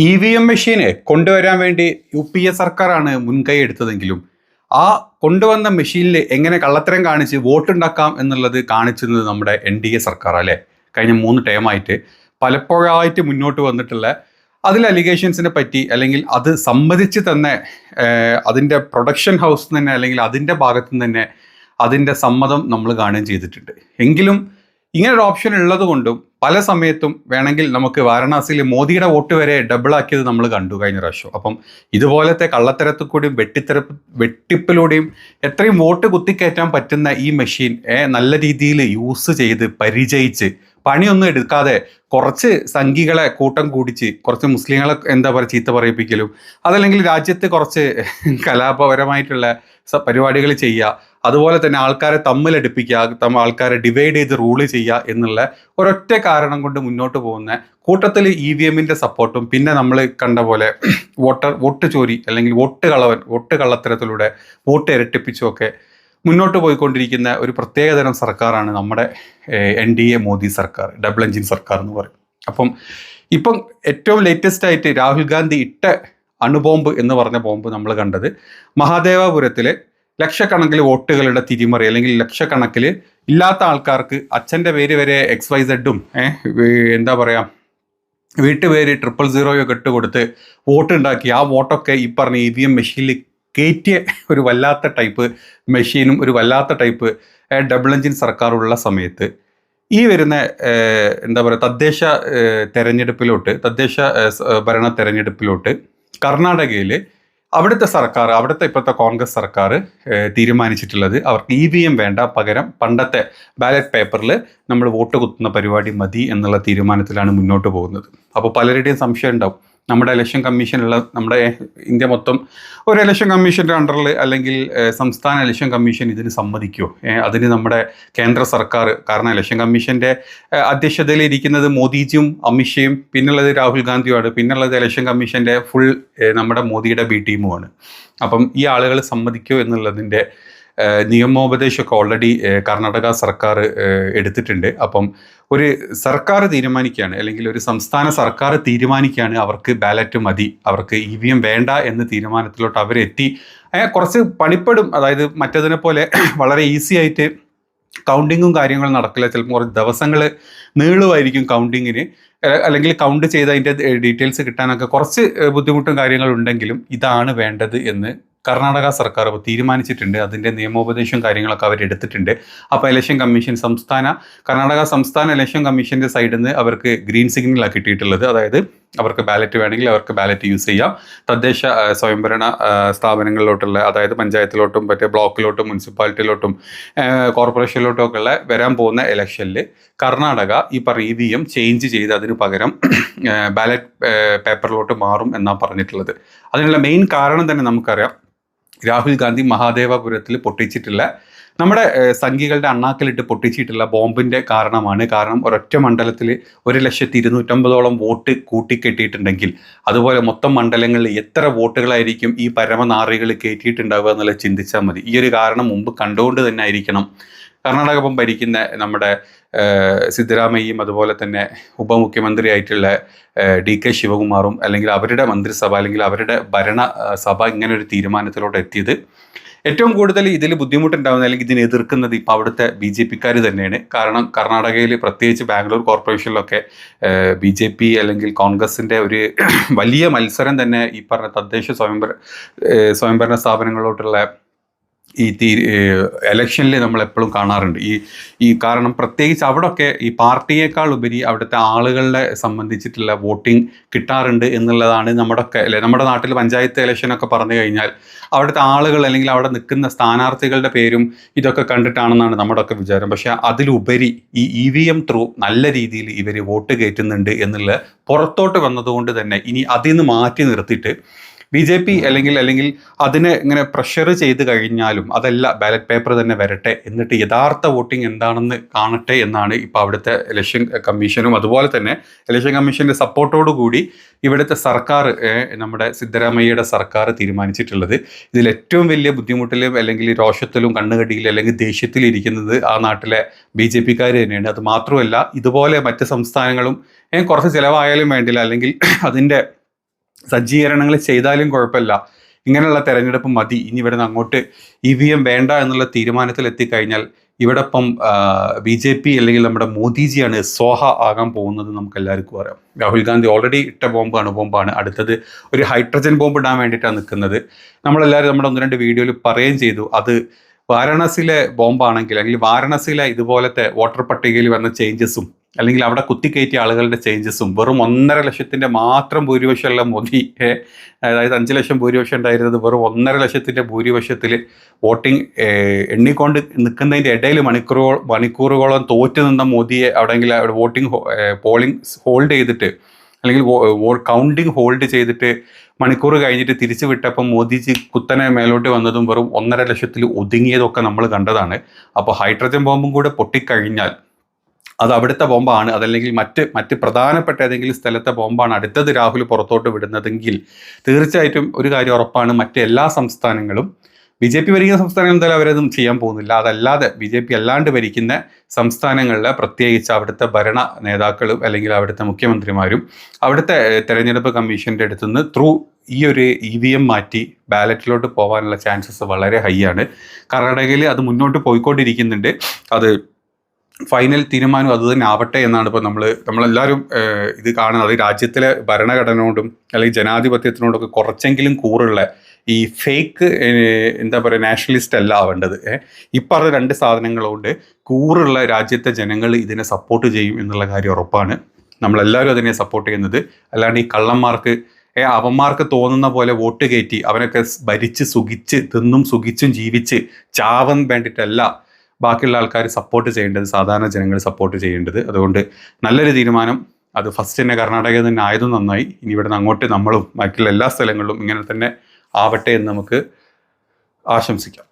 E V M മെഷീനെ കൊണ്ടുവരാൻ വേണ്ടി U P A സർക്കാരാണ് മുൻകൈ എടുത്തതെങ്കിലും ആ കൊണ്ടുവന്ന മെഷീനിൽ എങ്ങനെ കള്ളത്തരം കാണിച്ച് വോട്ടുണ്ടാക്കാം എന്നുള്ളത് കാണിച്ചിരുന്നത് നമ്മുടെ എൻ ഡി എ സർക്കാർ അല്ലേ? കഴിഞ്ഞ മൂന്ന് ടേമായിട്ട് പലപ്പോഴായിട്ട് മുന്നോട്ട് വന്നിട്ടുള്ള അതിൽ അലിഗേഷൻസിനെ പറ്റി അല്ലെങ്കിൽ അത് സമ്മതിച്ച് തന്നെ അതിന്റെ പ്രൊഡക്ഷൻ ഹൗസ് തന്നെ അല്ലെങ്കിൽ അതിന്റെ ഭാഗത്തു നിന്ന് തന്നെ അതിന്റെ സമ്മതം നമ്മൾ കാണുകയും ചെയ്തിട്ടുണ്ട്. എങ്കിലും ഇങ്ങനെ ഒരു ഓപ്ഷൻ ഉള്ളത് കൊണ്ടും പല സമയത്തും വേണമെങ്കിൽ നമുക്ക് വാരണാസിയിൽ മോദിയുടെ വോട്ട് വരെ ഡബിൾ ആക്കിയത് നമ്മൾ കണ്ടു കഴിഞ്ഞ പ്രാവശ്യം. അപ്പം ഇതുപോലത്തെ കള്ളത്തരത്തിൽ കൂടിയും വെട്ടിത്തര വെട്ടിപ്പിലൂടെയും എത്രയും വോട്ട് കുത്തിക്കയറ്റാൻ പറ്റുന്ന ഈ മെഷീൻ നല്ല രീതിയിൽ യൂസ് ചെയ്ത് പരിചയിച്ച് പണിയൊന്നും എടുക്കാതെ കുറച്ച് സംഘികളെ കൂട്ടം കൂടിച്ച് കുറച്ച് മുസ്ലിങ്ങളെ എന്താ പറയുക ചീത്ത പറയിപ്പിക്കലും അതല്ലെങ്കിൽ രാജ്യത്ത് കുറച്ച് കലാപപരമായിട്ടുള്ള പരിപാടികൾ ചെയ്യുക അതുപോലെ തന്നെ ആൾക്കാരെ തമ്മിലടുപ്പിക്കുക ആൾക്കാരെ ഡിവൈഡ് ചെയ്ത് റൂൾ ചെയ്യുക എന്നുള്ള ഒരൊറ്റ കാരണം കൊണ്ട് മുന്നോട്ട് പോകുന്ന കൂട്ടത്തിൽ ഇ വി എമ്മിന്റെ സപ്പോർട്ടും പിന്നെ നമ്മൾ കണ്ട പോലെ വോട്ടർ വോട്ട് ചോരി അല്ലെങ്കിൽ വോട്ട് കളവൻ വോട്ട് കള്ളത്തരത്തിലൂടെ വോട്ട് ഇരട്ടിപ്പിച്ചുമൊക്കെ മുന്നോട്ട് പോയിക്കൊണ്ടിരിക്കുന്ന ഒരു പ്രത്യേകതരം സർക്കാരാണ് നമ്മുടെ എൻ ഡി എ മോദി സർക്കാർ ഡബിൾ എഞ്ചിൻ സർക്കാർ എന്ന് പറയും. അപ്പം ഇപ്പം ഏറ്റവും ലേറ്റസ്റ്റ് ആയിട്ട് രാഹുൽ ഗാന്ധി ഇട്ട അണുബോംബ് എന്ന് പറഞ്ഞ ബോംബ് നമ്മൾ കണ്ടത് മഹാദേവപുരത്തിലെ ലക്ഷക്കണക്കിന് വോട്ടുകളുടെ തിരിമറി അല്ലെങ്കിൽ ലക്ഷക്കണക്കിൽ ഇല്ലാത്ത ആൾക്കാർക്ക് അച്ഛന്റെ പേര് വരെ എക്സ് വൈ സെഡും എന്താ പറയുക വീട്ടുപേര് ട്രിപ്പിൾ സീറോയൊക്കെ ഇട്ട് കൊടുത്ത് വോട്ട് ഉണ്ടാക്കി. ആ വോട്ടൊക്കെ ഈ പറഞ്ഞ ഇ വി എം മെഷീനിൽ കയറ്റിയ ഒരു വല്ലാത്ത ടൈപ്പ് മെഷീനും ഒരു വല്ലാത്ത ടൈപ്പ് ഡബിൾ എഞ്ചിൻ സർക്കാരുള്ള സമയത്ത് ഈ വരുന്ന എന്താ പറയുക തദ്ദേശ തെരഞ്ഞെടുപ്പിലോട്ട് തദ്ദേശ ഭരണ തെരഞ്ഞെടുപ്പിലോട്ട് കർണാടകയിൽ അവിടുത്തെ സർക്കാർ അവിടുത്തെ ഇപ്പോഴത്തെ കോൺഗ്രസ് സർക്കാർ തീരുമാനിച്ചിട്ടുള്ളത് അവർക്ക് ഇ വി എം വേണ്ട പകരം പണ്ടത്തെ ബാലറ്റ് പേപ്പറിൽ നമ്മൾ വോട്ട് കുത്തുന്ന പരിപാടി മതി എന്നുള്ള തീരുമാനത്തിലാണ് മുന്നോട്ട് പോകുന്നത്. അപ്പോൾ പലരുടെയും സംശയം ഉണ്ടാവും. നമ്മുടെ ഇലക്ഷൻ കമ്മീഷനുള്ള നമ്മുടെ ഇന്ത്യ മൊത്തം ഒരു ഇലക്ഷൻ കമ്മീഷന്റെ അണ്ടറിൽ അല്ലെങ്കിൽ സംസ്ഥാന ഇലക്ഷൻ കമ്മീഷൻ ഇതിന് സമ്മതിക്കുമോ അതിന് നമ്മുടെ കേന്ദ്ര സർക്കാർ കാരണം ഇലക്ഷൻ കമ്മീഷന്റെ അധ്യക്ഷതയിൽ ഇരിക്കുന്നത് മോദിജിയും അമിത്ഷയും പിന്നുള്ളത് രാഹുൽ ഗാന്ധിയുമാണ്. പിന്നുള്ളത് ഇലക്ഷൻ കമ്മീഷന്റെ ഫുൾ നമ്മുടെ മോദിയുടെ ബി ടീമുമാണ് അപ്പം ഈ ആളുകൾ സമ്മതിക്കുമോ എന്നുള്ളതിന്റെ നിയമോപദേശമൊക്കെ ഓൾറെഡി കർണാടക സർക്കാർ എടുത്തിട്ടുണ്ട്. അപ്പം ഒരു സർക്കാർ തീരുമാനിക്കുകയാണ് അല്ലെങ്കിൽ ഒരു സംസ്ഥാന സർക്കാർ തീരുമാനിക്കുകയാണ് അവർക്ക് ബാലറ്റ് മതി അവർക്ക് ഇ വി എം വേണ്ട എന്ന തീരുമാനത്തിലോട്ട് അവരെത്തി. കുറച്ച് പണിപ്പെടും അതായത് മറ്റതിനെ പോലെ വളരെ ഈസി ആയിട്ട് കൗണ്ടിങ്ങും കാര്യങ്ങളും നടക്കില്ല. ചിലപ്പോൾ കുറച്ച് ദിവസങ്ങൾ നീളുമായിരിക്കും കൗണ്ടിങ്ങിന്. അല്ലെങ്കിൽ കൗണ്ട് ചെയ്ത് അതിന്റെ ഡീറ്റെയിൽസ് കിട്ടാനൊക്കെ കുറച്ച് ബുദ്ധിമുട്ടും കാര്യങ്ങളുണ്ടെങ്കിലും ഇതാണ് വേണ്ടത് എന്ന് കർണാടക സർക്കാർ തീരുമാനിച്ചിട്ടുണ്ട്. അതിന്റെ നിയമോപദേശവും കാര്യങ്ങളൊക്കെ അവർ എടുത്തിട്ടുണ്ട്. അപ്പോൾ ഇലക്ഷൻ കമ്മീഷൻ സംസ്ഥാന കർണാടക സംസ്ഥാന ഇലക്ഷൻ കമ്മീഷന്റെ സൈഡിൽ നിന്ന് അവർക്ക് ഗ്രീൻ സിഗ്നലാണ് കിട്ടിയിട്ടുള്ളത്. അതായത് അവർക്ക് ബാലറ്റ് വേണമെങ്കിൽ അവർക്ക് ബാലറ്റ് യൂസ് ചെയ്യാം. തദ്ദേശ സ്വയംഭരണ സ്ഥാപനങ്ങളിലോട്ടുള്ള അതായത് പഞ്ചായത്തിലോട്ടും മറ്റേ ബ്ലോക്കിലോട്ടും മുനിസിപ്പാലിറ്റിയിലോട്ടും കോർപ്പറേഷനിലോട്ടും ഒക്കെ ഉള്ള വരാൻ പോകുന്ന ഇലക്ഷനിൽ കർണാടക ഈ വി ചേഞ്ച് ചെയ്ത് അതിന് പകരം ബാലറ്റ് പേപ്പറിലോട്ട് മാറും എന്നാണ് പറഞ്ഞിട്ടുള്ളത്. അതിനുള്ള മെയിൻ കാരണം തന്നെ നമുക്കറിയാം. രാഹുൽ ഗാന്ധി മഹാദേവപുരത്തിൽ പൊട്ടിച്ചിട്ടുള്ള നമ്മുടെ സംഖ്യകളുടെ അണ്ണാക്കലിട്ട് പൊട്ടിച്ചിട്ടുള്ള ബോംബിന്റെ കാരണമാണ്. കാരണം ഒരൊറ്റ മണ്ഡലത്തിൽ ഒരു ലക്ഷത്തി ഇരുന്നൂറ്റമ്പതോളം വോട്ട് കൂട്ടിക്കെട്ടിയിട്ടുണ്ടെങ്കിൽ അതുപോലെ മൊത്തം മണ്ഡലങ്ങളിൽ എത്ര വോട്ടുകളായിരിക്കും ഈ പരമനാറികൾ കയറ്റിയിട്ടുണ്ടാവുക എന്നുള്ളത് ചിന്തിച്ചാൽ മതി. ഈ ഒരു കാരണം മുമ്പ് കണ്ടുകൊണ്ട് തന്നെ ആയിരിക്കണം. കർണാടക ഭരിക്കുന്ന നമ്മുടെ സിദ്ധരാമയ്യയും അതുപോലെ തന്നെ ഉപമുഖ്യമന്ത്രിയായിട്ടുള്ള ഡി കെ ശിവകുമാറും അല്ലെങ്കിൽ അവരുടെ മന്ത്രിസഭ അല്ലെങ്കിൽ അവരുടെ ഭരണസഭ സഭ ഇങ്ങനെ ഒരു തീരുമാനത്തിലോട്ട് എത്തിയത്. ഏറ്റവും കൂടുതൽ ഇതിൽ ബുദ്ധിമുട്ടുണ്ടാകുന്ന അല്ലെങ്കിൽ ഇതിനെ എതിർക്കുന്നത് ഇപ്പോൾ അവിടുത്തെ ബി ജെ പിക്കാർ തന്നെയാണ്. കാരണം കർണാടകയിൽ പ്രത്യേകിച്ച് ബാംഗ്ലൂർ കോർപ്പറേഷനിലൊക്കെ ബി ജെ പി അല്ലെങ്കിൽ കോൺഗ്രസിന്റെ ഒരു വലിയ മത്സരം തന്നെ ഈ പറഞ്ഞ തദ്ദേശ സ്വയംഭര സ്വയംഭരണ സ്ഥാപനങ്ങളിലോട്ടുള്ള ഈ തീ എലക്ഷനിൽ നമ്മൾ എപ്പോഴും കാണാറുണ്ട്. ഈ ഈ കാരണം പ്രത്യേകിച്ച് അവിടെയൊക്കെ ഈ പാർട്ടിയേക്കാൾ ഉപരി അവിടുത്തെ ആളുകളെ സംബന്ധിച്ചിട്ടുള്ള വോട്ടിംഗ് കിട്ടാറുണ്ട് എന്നുള്ളതാണ് നമ്മുടെ ഒക്കെ അല്ലെ നമ്മുടെ നാട്ടിൽ പഞ്ചായത്ത് ഇലക്ഷനൊക്കെ പറഞ്ഞു കഴിഞ്ഞാൽ അവിടുത്തെ ആളുകൾ അല്ലെങ്കിൽ അവിടെ നിൽക്കുന്ന സ്ഥാനാർത്ഥികളുടെ പേരും ഇതൊക്കെ കണ്ടിട്ടാണെന്നാണ് നമ്മുടെ ഒക്കെ വിചാരം. പക്ഷേ അതിലുപരി ഈ ഇ വി എം ത്രൂ നല്ല രീതിയിൽ ഇവർ വോട്ട് കയറ്റുന്നുണ്ട് എന്നുള്ള പുറത്തോട്ട് വന്നതുകൊണ്ട് തന്നെ ഇനി അതിൽ നിന്ന് മാറ്റി നിർത്തിയിട്ട് ബി ജെ പി അല്ലെങ്കിൽ അല്ലെങ്കിൽ അതിനെ ഇങ്ങനെ പ്രഷർ ചെയ്ത് കഴിഞ്ഞാലും അതല്ല ബാലറ്റ് പേപ്പർ തന്നെ വരട്ടെ എന്നിട്ട് യഥാർത്ഥ വോട്ടിംഗ് എന്താണെന്ന് കാണട്ടെ എന്നാണ് ഇപ്പോൾ അവിടുത്തെ ഇലക്ഷൻ കമ്മീഷനും അതുപോലെ തന്നെ ഇലക്ഷൻ കമ്മീഷന്റെ സപ്പോർട്ടോടു കൂടി ഇവിടുത്തെ സർക്കാർ നമ്മുടെ സിദ്ധരാമയ്യയുടെ സർക്കാർ തീരുമാനിച്ചിട്ടുള്ളത്. ഇതിൽ ഏറ്റവും വലിയ ബുദ്ധിമുട്ടിലും അല്ലെങ്കിൽ രോഷത്തിലും കണ്ണുകടിയിലും അല്ലെങ്കിൽ ദേഷ്യത്തിലും ഇരിക്കുന്നത് ആ നാട്ടിലെ ബി ജെ പിക്കാർ തന്നെയാണ്. അത് മാത്രമല്ല ഇതുപോലെ മറ്റ് സംസ്ഥാനങ്ങളും കുറച്ച് ചിലവായാലും വേണ്ടില്ല. അല്ലെങ്കിൽ അതിന്റെ സജ്ജീകരണങ്ങൾ ചെയ്താലും കുഴപ്പമില്ല. ഇങ്ങനെയുള്ള തെരഞ്ഞെടുപ്പ് മതി. ഇനി ഇവിടെ നിന്ന് അങ്ങോട്ട് ഇ വി എം വേണ്ട എന്നുള്ള തീരുമാനത്തിൽ എത്തിക്കഴിഞ്ഞാൽ ഇവിടെ ഇപ്പം ബി ജെ പി അല്ലെങ്കിൽ നമ്മുടെ മോദിജിയാണ് സോഹ ആകാൻ പോകുന്നത് നമുക്ക് എല്ലാവർക്കും അറിയാം. രാഹുൽ ഗാന്ധി ഓൾറെഡി ഇട്ട ബോംബ് അണുബോംബാണ്. അടുത്തത് ഒരു ഹൈഡ്രജൻ ബോംബ് ഇടാൻ വേണ്ടിയിട്ടാണ് നിൽക്കുന്നത്. നമ്മളെല്ലാവരും നമ്മുടെ ഒന്ന് രണ്ട് വീഡിയോയിൽ പറയുകയും ചെയ്തു. അത് വാരാണസിയിലെ ബോംബാണെങ്കിൽ അല്ലെങ്കിൽ വാരാണസിയിലെ ഇതുപോലത്തെ വോട്ടർ പട്ടികയിൽ വന്ന ചേഞ്ചസും അല്ലെങ്കിൽ അവിടെ കുത്തിക്കയറ്റിയ ആളുകളുടെ ചേഞ്ചസും വെറും ഒന്നര ലക്ഷത്തിന്റെ മാത്രം ഭൂരിപക്ഷമുള്ള മോദി അതായത് അഞ്ച് ലക്ഷം ഭൂരിപക്ഷം ഉണ്ടായിരുന്നത് വെറും ഒന്നര ലക്ഷത്തിന്റെ ഭൂരിപക്ഷത്തിൽ വോട്ടിംഗ് എണ്ണിക്കൊണ്ട് നിൽക്കുന്നതിന്റെ ഇടയിൽ മണിക്കൂറുകൾ മണിക്കൂറുകളോളം തോറ്റു നിന്ന മോദിയെ അവിടെയെങ്കിൽ അവിടെ വോട്ടിംഗ് പോളിംഗ് ഹോൾഡ് ചെയ്തിട്ട് അല്ലെങ്കിൽ കൗണ്ടിങ് ഹോൾഡ് ചെയ്തിട്ട് മണിക്കൂർ കഴിഞ്ഞിട്ട് തിരിച്ചു വിട്ടപ്പം മോദിജി കുത്തനെ മേലോട്ട് വന്നതും വെറും ഒന്നര ലക്ഷത്തിൽ ഒതുങ്ങിയതൊക്കെ നമ്മൾ കണ്ടതാണ്. അപ്പോൾ ഹൈഡ്രജൻ ബോംബും കൂടെ പൊട്ടിക്കഴിഞ്ഞാൽ അത് അവിടുത്തെ ബോംബാണ്. അതല്ലെങ്കിൽ മറ്റ് മറ്റ് പ്രധാനപ്പെട്ട ഏതെങ്കിലും സ്ഥലത്തെ ബോംബാണ് അടുത്തത് രാഹുൽ പുറത്തോട്ട് വിടുന്നതെങ്കിൽ തീർച്ചയായിട്ടും ഒരു കാര്യം ഉറപ്പാണ് മറ്റ് എല്ലാ സംസ്ഥാനങ്ങളും ബി ജെ പി ഭരിക്കുന്ന സംസ്ഥാനങ്ങൾ എന്തായാലും അവരതും ചെയ്യാൻ പോകുന്നില്ല. അതല്ലാതെ ബി ജെ പി അല്ലാണ്ട് ഭരിക്കുന്ന സംസ്ഥാനങ്ങളിൽ പ്രത്യേകിച്ച് അവിടുത്തെ ഭരണ നേതാക്കളും അല്ലെങ്കിൽ അവിടുത്തെ മുഖ്യമന്ത്രിമാരും അവിടുത്തെ തെരഞ്ഞെടുപ്പ് കമ്മീഷന്റെ അടുത്തുനിന്ന് ത്രൂ ഈ ഒരു ഇ വി എം മാറ്റി ബാലറ്റിലോട്ട് പോകാനുള്ള ചാൻസസ് വളരെ ഹൈ ആണ്. കർണാടകയിൽ അത് മുന്നോട്ട് പോയിക്കൊണ്ടിരിക്കുന്നുണ്ട്. അത് ഫൈനൽ തീരുമാനം അത് തന്നെ ആവട്ടെ എന്നാണ് ഇപ്പോൾ നമ്മൾ നമ്മളെല്ലാവരും ഇത് കാണുന്നത്. രാജ്യത്തിലെ ഭരണഘടനയോടും അല്ലെങ്കിൽ ജനാധിപത്യത്തിനോടൊക്കെ കുറച്ചെങ്കിലും കൂറുള്ള ഈ ഫേക്ക് എന്താ പറയുക നാഷണലിസ്റ്റ് അല്ല ആവേണ്ടത്. ഈ രണ്ട് സാധനങ്ങളുണ്ട് കൂറുള്ള രാജ്യത്തെ ജനങ്ങൾ ഇതിനെ സപ്പോർട്ട് ചെയ്യും എന്നുള്ള കാര്യം ഉറപ്പാണ്. നമ്മളെല്ലാവരും അതിനെ സപ്പോർട്ട് ചെയ്യുന്നത്. അല്ലാണ്ട് ഈ കള്ളന്മാർക്ക് അവന്മാർക്ക് തോന്നുന്ന പോലെ വോട്ട് കയറ്റി അവനൊക്കെ ഭരിച്ച് സുഖിച്ച് തിന്നും സുഖിച്ചും ജീവിച്ച് ചാവൻ വേണ്ടിയിട്ടല്ല ബാക്കിയുള്ള ആൾക്കാർ സപ്പോർട്ട് ചെയ്യേണ്ടത് സാധാരണ ജനങ്ങൾ സപ്പോർട്ട് ചെയ്യേണ്ടത്. അതുകൊണ്ട് നല്ലൊരു തീരുമാനം. അത് ഫസ്റ്റ് തന്നെ കർണാടകയിൽ തന്നെ ആയതും നന്നായി. ഇനി ഇവിടെ നിന്ന് അങ്ങോട്ട് നമ്മളും ബാക്കിയുള്ള എല്ലാ സ്ഥലങ്ങളിലും ഇങ്ങനെ തന്നെ ആവട്ടെ എന്ന് നമുക്ക് ആശംസിക്കാം.